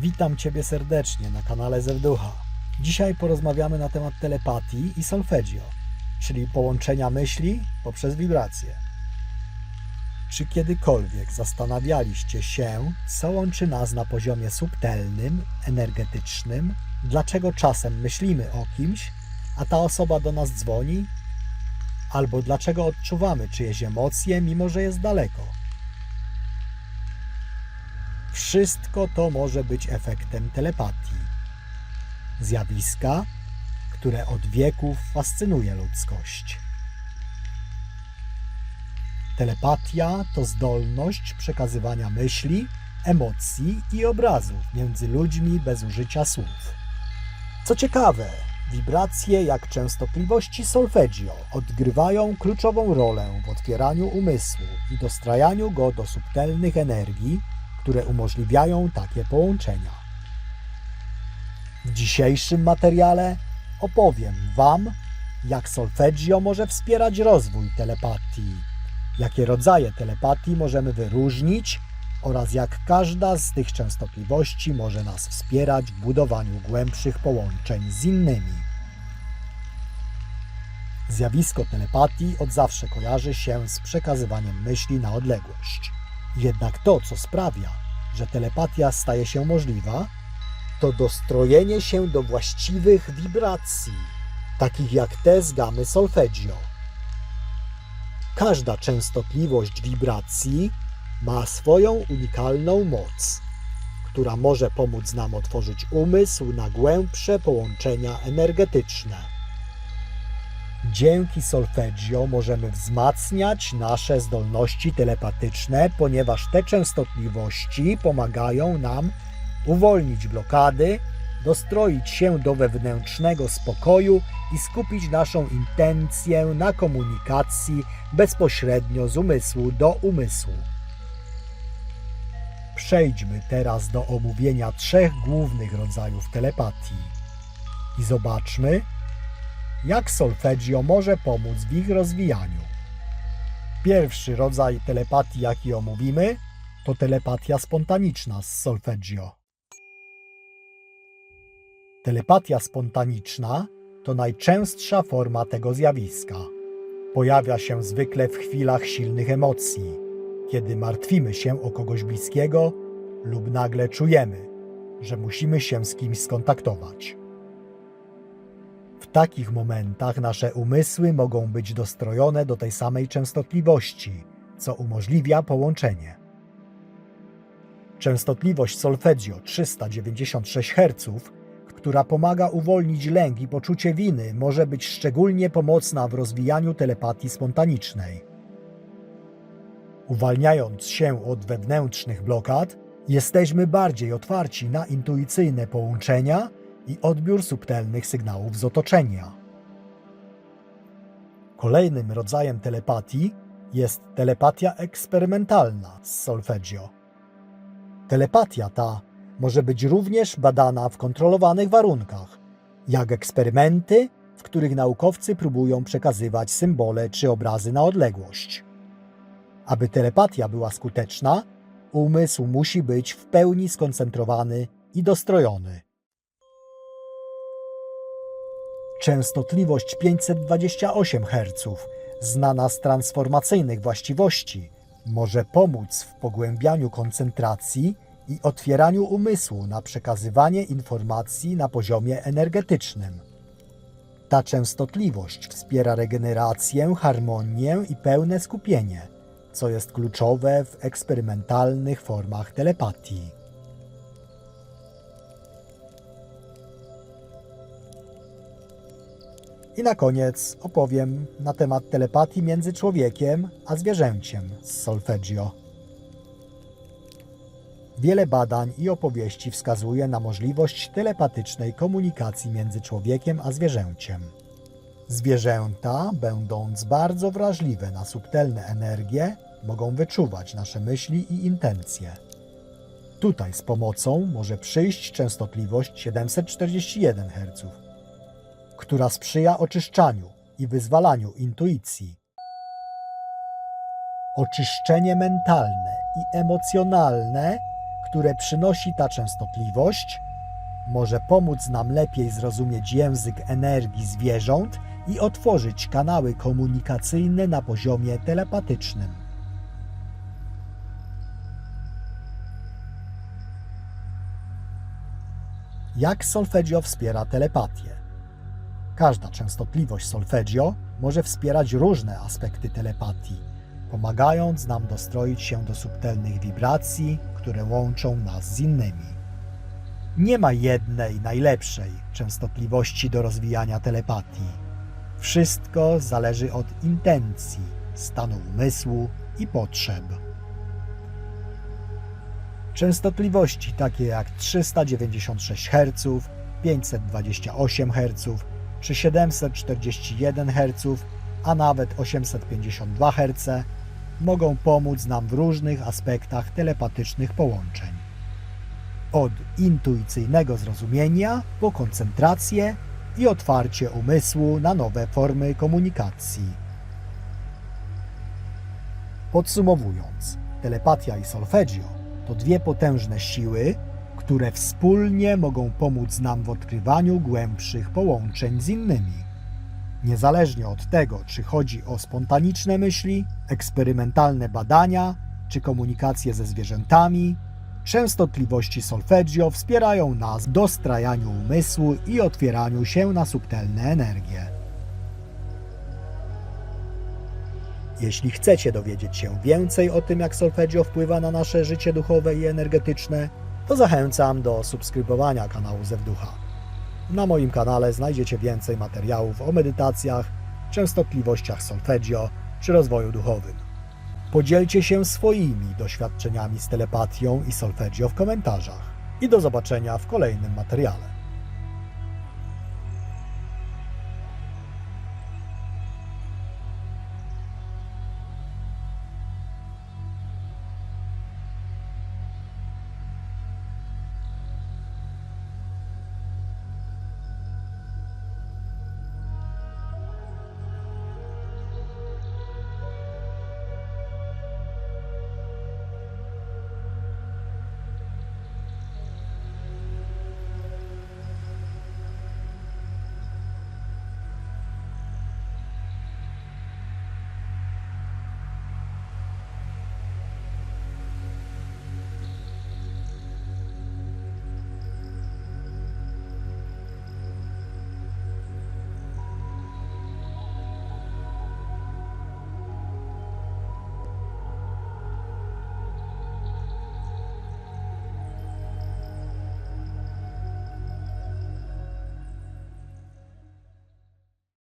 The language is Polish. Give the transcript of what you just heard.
Witam Ciebie serdecznie na kanale Zewducha. Dzisiaj porozmawiamy na temat telepatii i solfeggio, czyli połączenia myśli poprzez wibracje. Czy kiedykolwiek zastanawialiście się, co łączy nas na poziomie subtelnym, energetycznym? Dlaczego czasem myślimy o kimś, a ta osoba do nas dzwoni? Albo dlaczego odczuwamy czyjeś emocje, mimo że jest daleko? Wszystko to może być efektem telepatii. Zjawiska, które od wieków fascynuje ludzkość. Telepatia to zdolność przekazywania myśli, emocji i obrazów między ludźmi bez użycia słów. Co ciekawe, wibracje jak częstotliwości solfeggio odgrywają kluczową rolę w otwieraniu umysłu i dostrajaniu go do subtelnych energii, które umożliwiają takie połączenia. W dzisiejszym materiale opowiem Wam, jak solfeggio może wspierać rozwój telepatii, jakie rodzaje telepatii możemy wyróżnić oraz jak każda z tych częstotliwości może nas wspierać w budowaniu głębszych połączeń z innymi. Zjawisko telepatii od zawsze kojarzy się z przekazywaniem myśli na odległość. Jednak to, co sprawia, że telepatia staje się możliwa, to dostrojenie się do właściwych wibracji, takich jak te z gamy solfeggio. Każda częstotliwość wibracji ma swoją unikalną moc, która może pomóc nam otworzyć umysł na głębsze połączenia energetyczne. Dzięki solfeggio możemy wzmacniać nasze zdolności telepatyczne, ponieważ te częstotliwości pomagają nam uwolnić blokady, dostroić się do wewnętrznego spokoju i skupić naszą intencję na komunikacji bezpośrednio z umysłu do umysłu. Przejdźmy teraz do omówienia trzech głównych rodzajów telepatii i zobaczmy, jak solfeggio może pomóc w ich rozwijaniu. Pierwszy rodzaj telepatii, jaki omówimy, to telepatia spontaniczna z solfeggio. Telepatia spontaniczna to najczęstsza forma tego zjawiska. Pojawia się zwykle w chwilach silnych emocji, kiedy martwimy się o kogoś bliskiego lub nagle czujemy, że musimy się z kimś skontaktować. W takich momentach nasze umysły mogą być dostrojone do tej samej częstotliwości, co umożliwia połączenie. Częstotliwość solfeggio 396 Hz, która pomaga uwolnić lęk i poczucie winy, może być szczególnie pomocna w rozwijaniu telepatii spontanicznej. Uwalniając się od wewnętrznych blokad, jesteśmy bardziej otwarci na intuicyjne połączenia i odbiór subtelnych sygnałów z otoczenia. Kolejnym rodzajem telepatii jest telepatia eksperymentalna z solfeggio. Telepatia ta może być również badana w kontrolowanych warunkach, jak eksperymenty, w których naukowcy próbują przekazywać symbole czy obrazy na odległość. Aby telepatia była skuteczna, umysł musi być w pełni skoncentrowany i dostrojony. Częstotliwość 528 Hz, znana z transformacyjnych właściwości, może pomóc w pogłębianiu koncentracji i otwieraniu umysłu na przekazywanie informacji na poziomie energetycznym. Ta częstotliwość wspiera regenerację, harmonię i pełne skupienie, co jest kluczowe w eksperymentalnych formach telepatii. I na koniec opowiem na temat telepatii między człowiekiem a zwierzęciem z solfeggio. Wiele badań i opowieści wskazuje na możliwość telepatycznej komunikacji między człowiekiem a zwierzęciem. Zwierzęta, będąc bardzo wrażliwe na subtelne energie, mogą wyczuwać nasze myśli i intencje. Tutaj z pomocą może przyjść częstotliwość 741 Hz, która sprzyja oczyszczaniu i wyzwalaniu intuicji. Oczyszczenie mentalne i emocjonalne które przynosi ta częstotliwość, może pomóc nam lepiej zrozumieć język energii zwierząt i otworzyć kanały komunikacyjne na poziomie telepatycznym. Jak solfeggio wspiera telepatię? Każda częstotliwość solfeggio może wspierać różne aspekty telepatii, pomagając nam dostroić się do subtelnych wibracji, które łączą nas z innymi. Nie ma jednej najlepszej częstotliwości do rozwijania telepatii. Wszystko zależy od intencji, stanu umysłu i potrzeb. Częstotliwości takie jak 396 Hz, 528 Hz czy 741 Hz, a nawet 852 Hz mogą pomóc nam w różnych aspektach telepatycznych połączeń. Od intuicyjnego zrozumienia po koncentrację i otwarcie umysłu na nowe formy komunikacji. Podsumowując, telepatia i solfeggio to dwie potężne siły, które wspólnie mogą pomóc nam w odkrywaniu głębszych połączeń z innymi. Niezależnie od tego, czy chodzi o spontaniczne myśli, eksperymentalne badania, czy komunikację ze zwierzętami, częstotliwości solfeggio wspierają nas w dostrajaniu umysłu i otwieraniu się na subtelne energie. Jeśli chcecie dowiedzieć się więcej o tym, jak solfeggio wpływa na nasze życie duchowe i energetyczne, to zachęcam do subskrybowania kanału Zewducha. Na moim kanale znajdziecie więcej materiałów o medytacjach, częstotliwościach solfeggio czy rozwoju duchowym. Podzielcie się swoimi doświadczeniami z telepatią i solfeggio w komentarzach. I do zobaczenia w kolejnym materiale.